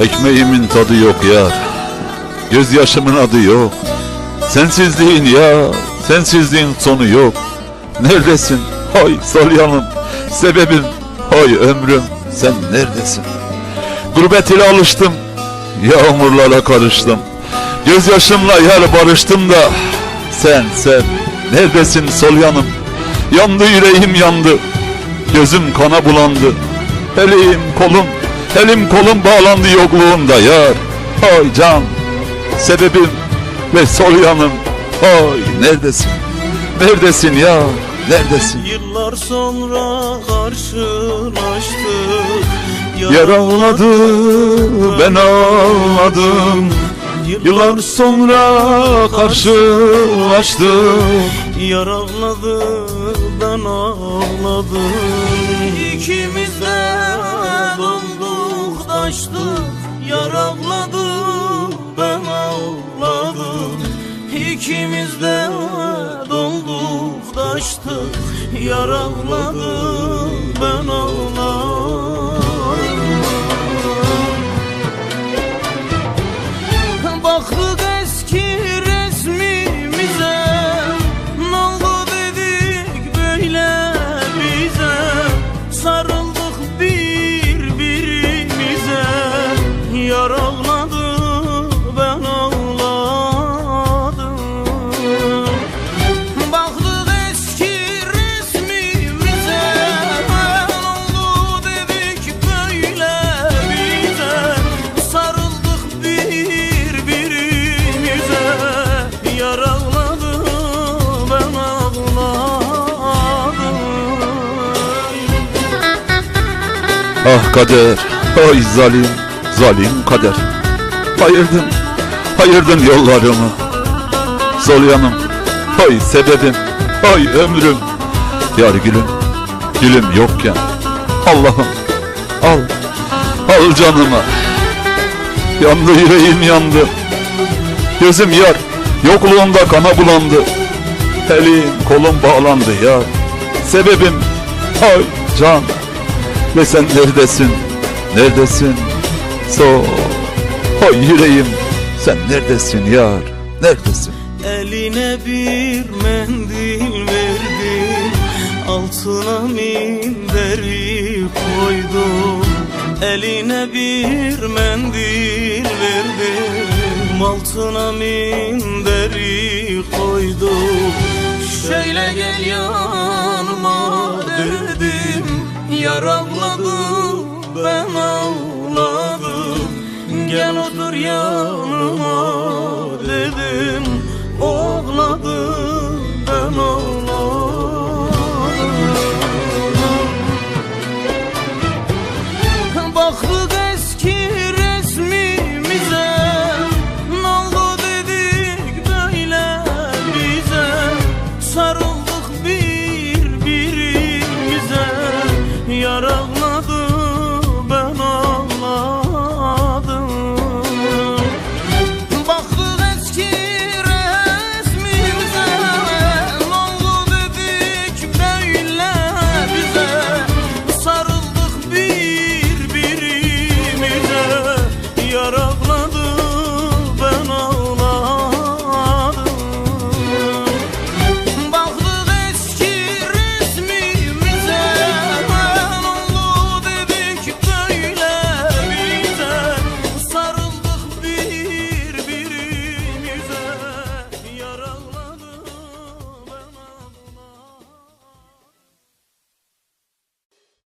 Ekmeğimin tadı yok yar Gözyaşımın adı yok. Sensizliğin ya. Sensizliğin sonu yok. Neredesin? Hay salyanım. Sebebim Hay ömrüm. Sen neredesin? Gurbet ile alıştım. Yağmurlara karıştım. Gözyaşımla yar barıştım da. Sen sen Neredesin sol yanım Yandı yüreğim yandı. Gözüm kana bulandı. Elim kolum Elim kolum bağlandı yokluğunda yar. Hay can Sebebim ve sol yanım Hay neredesin? Neredesin ya? Neredesin? Yıllar sonra karşılaştık Yer ağladı ben ağladım. Yıllar sonra karşılaştık ağladı ben ağladım. İkimiz de donduk taştık Yar ağladı ben ağladım. İkimiz de donduk taştık Yar ağladı ben Ah kader Ay zalim Zalim kader. Ayırdın Ayırdın yollarımı? Sol yanım Ay sebebim Ay ömrüm. Yar gülüm Gülüm yokken Allah'ım Al Al canımı Yandı yüreğim yandı. Gözüm yar Yokluğunda kana bulandı. Elim kolum bağlandı ya Sebebim Ay can ve sen neredesin? Neredesin? So, Oy yüreğim sen neredesin yar? Neredesin? Eline bir mendil verdim Altına minderi koydum Eline bir mendil verdim Altına minderi koydum Şöyle gel yanıma dedim yaramladı ben ağladım. Gel otur yanıma dedim.